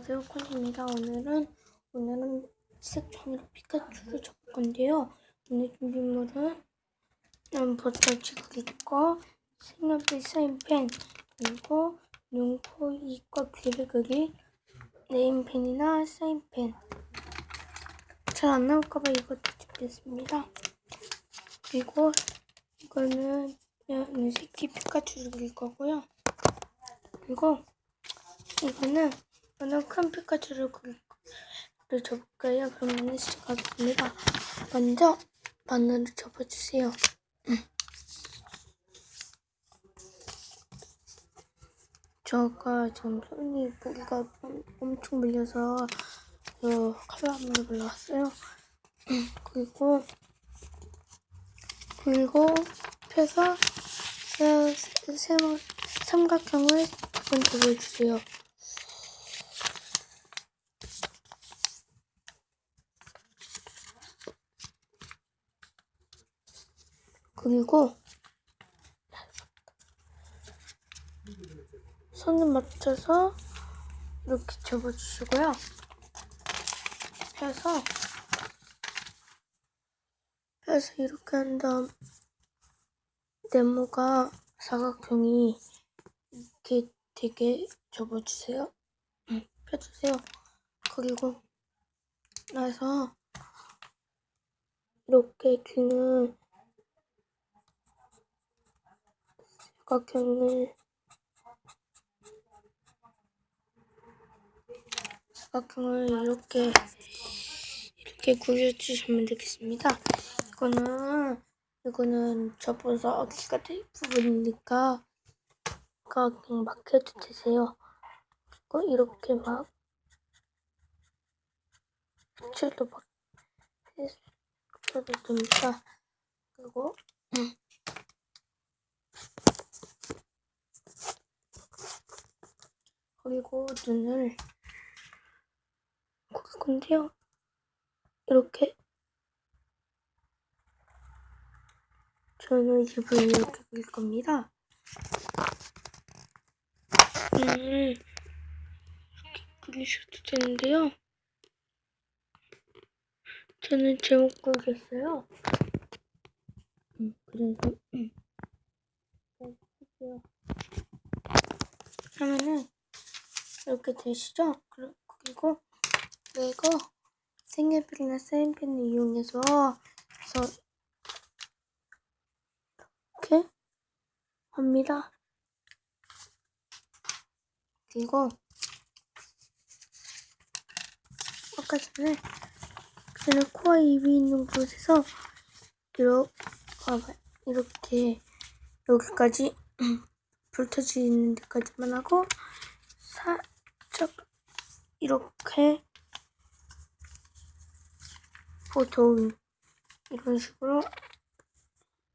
안녕하세요 콘입니다. 오늘은 오늘은 색 종이로 피카츄를 접을 건데요. 오늘 준비물은 음, 버터치 그리고 색연필 사인펜 그리고 눈, 코, 입과 귀를 그릴 네임펜이나 사인펜. 잘 안 나올까봐 이것도 준비했습니다. 그리고 이거는 새끼 피카츄를 그릴 거고요. 그리고 이거는 이거는 큰 피카츄를 그릴 를 접을까요? 그러면 시작하겠습니다. 먼저 바늘을 접어주세요. 제가 지금 손이 엄- 엄청 밀려서 어, 칼로 한번 올라왔어요. 그리고 그리고 펴서 세, 세, 세, 삼각형을 두번 접어주세요. 그리고 손을 맞춰서 이렇게 접어주시고요. 펴서 펴서 이렇게 한 다음 네모가 사각형이 이렇게 되게 접어주세요. 응, 펴주세요. 그리고 나서 이렇게 귀는 사각형을 사각형을 이렇게 이렇게 그려주시면 되겠습니다. 이거는 이거는 접어서 어기가 될 부분이니까 그냥 막 해도 되세요. 그리고 이렇게 막 칠도 막 해도 됩니다. 그리고 그리고 눈을 건데요. 이렇게 저는 입을 이렇게 그릴 겁니다. 눈을 이렇게 그리셔도 되는데요. 저는 제목 그리겠어요. 음, 그래서 음. 할게요. 그러면은 이렇게 되시죠? 그리- 그리고 이거 색연필이나 사인펜을 이용해서 이렇게 합니다. 그리고 아까 전에 전에 코와 입이 있는 곳에서 이렇게 이렇게 여기까지 불 터지는 데까지만 하고 살짝 이렇게 보통 이런 식으로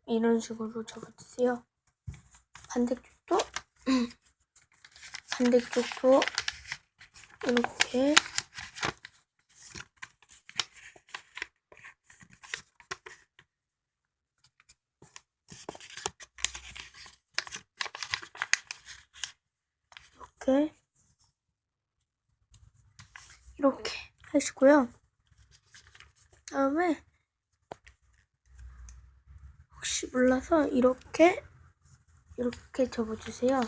이런 식으로 접어주세요. 반대쪽도 반대쪽도 이렇게 이렇게 이렇게 하시고요. 다음에 혹시 몰라서 이렇게 이렇게 접어주세요.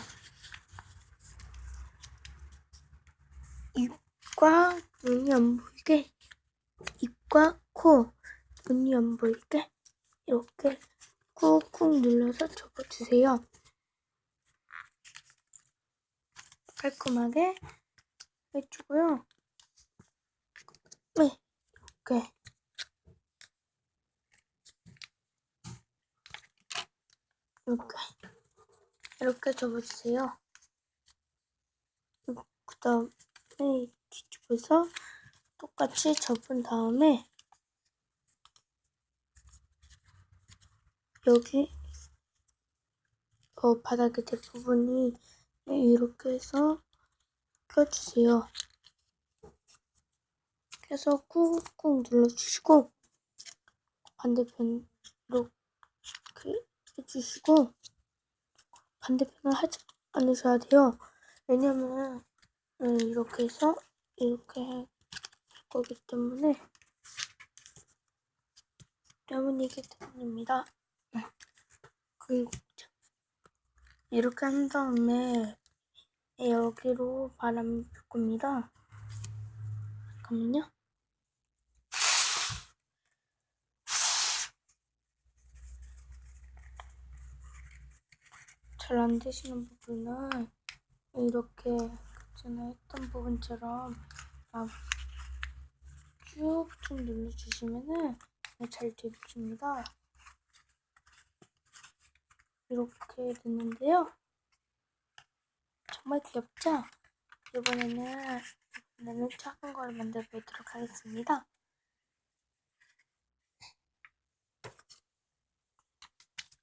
입과 눈이 안 보이게 입과 코 눈이 안 보이게 이렇게 꾹꾹 눌러서 접어주세요. 깔끔하게 해주고요. 네, 이렇게 이렇게 이렇게 접어주세요. 그 다음에 뒤집어서 똑같이 접은 다음에 여기 어, 바닥에 대부분이 이렇게 해서 껴주세요. 그래서 꾹꾹 눌러주시고 반대편 이렇게 해주시고 반대편을 하지 않으셔야 돼요. 왜냐면 음, 이렇게 해서 이렇게 할 거기 때문에 때문이기 때문입니다. 그리고 자, 이렇게 한 다음에 여기로 바람이 불 겁니다. 잠깐만요. 잘 안 되시는 부분은 이렇게 전에 했던 부분처럼 막 쭉쭉 눌러주시면은 잘 되십니다. 이렇게 됐는데요. 정말 귀엽죠? 이번에는 이번에는 작은 걸 만들어 보도록 하겠습니다.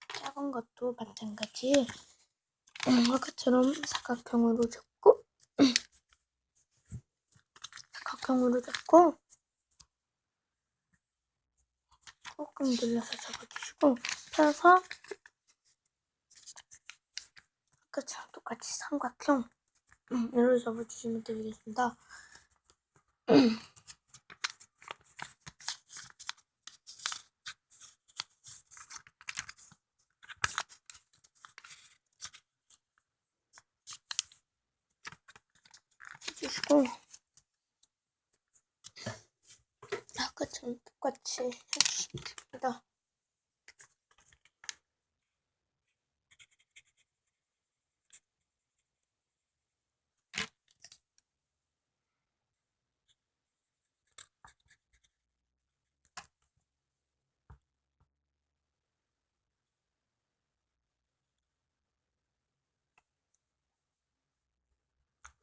작은 것도 마찬가지 음, 아까처럼 사각형으로 잡고 사각형으로 잡고 꾹꾹 눌러서 잡아주시고 펴서 아까처럼 똑같이 삼각형 음, 이렇게 잡아주시면 되겠습니다. 해주시고 아까처럼 똑같이 해주시면 됩니다.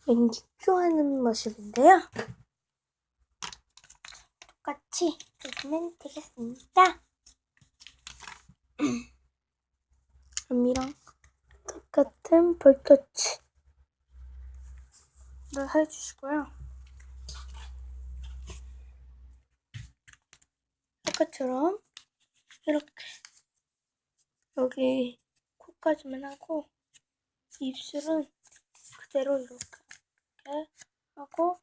왠지 좋아하는 모습인데요. 똑같이 해주면 되겠습니다. 언니랑 똑같은 볼터치 를 해주시고요. 아까처럼 이렇게 여기 코까지만 하고 입술은 그대로 이렇게 이렇게 하고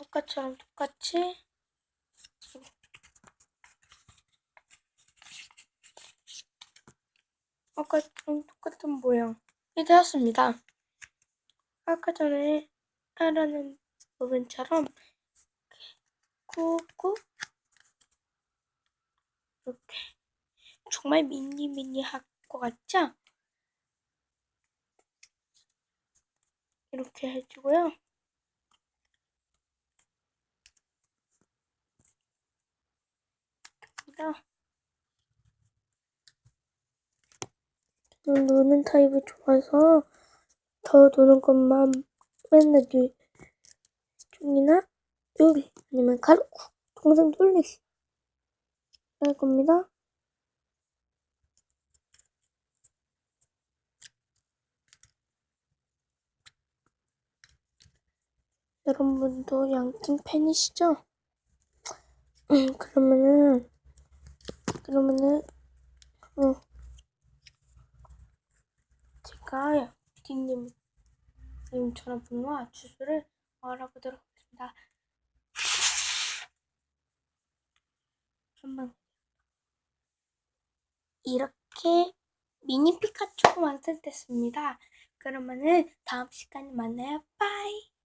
아까처럼 똑같이 똑같은 모양 이 되었습니다. 아까 전에 하라는 부분처럼 꾹꾹 이렇게 정말 미니 미니 할 것 같죠? 이렇게 해주고요. 자, 저는 노는 타입이 좋아서 더 노는 것만 맨날 쪽이나 여기 아니면 가르고 동생 돌리기 할 겁니다. 여러분도 양팀 팬이시죠? 음, 그러면은, 그러면은, 어, 제가 양팀님, 님 전화번호와 주소를 알아보도록 하겠습니다. 한번 이렇게 미니 피카츄가 완성됐습니다. 그러면은 다음 시간에 만나요. 빠이!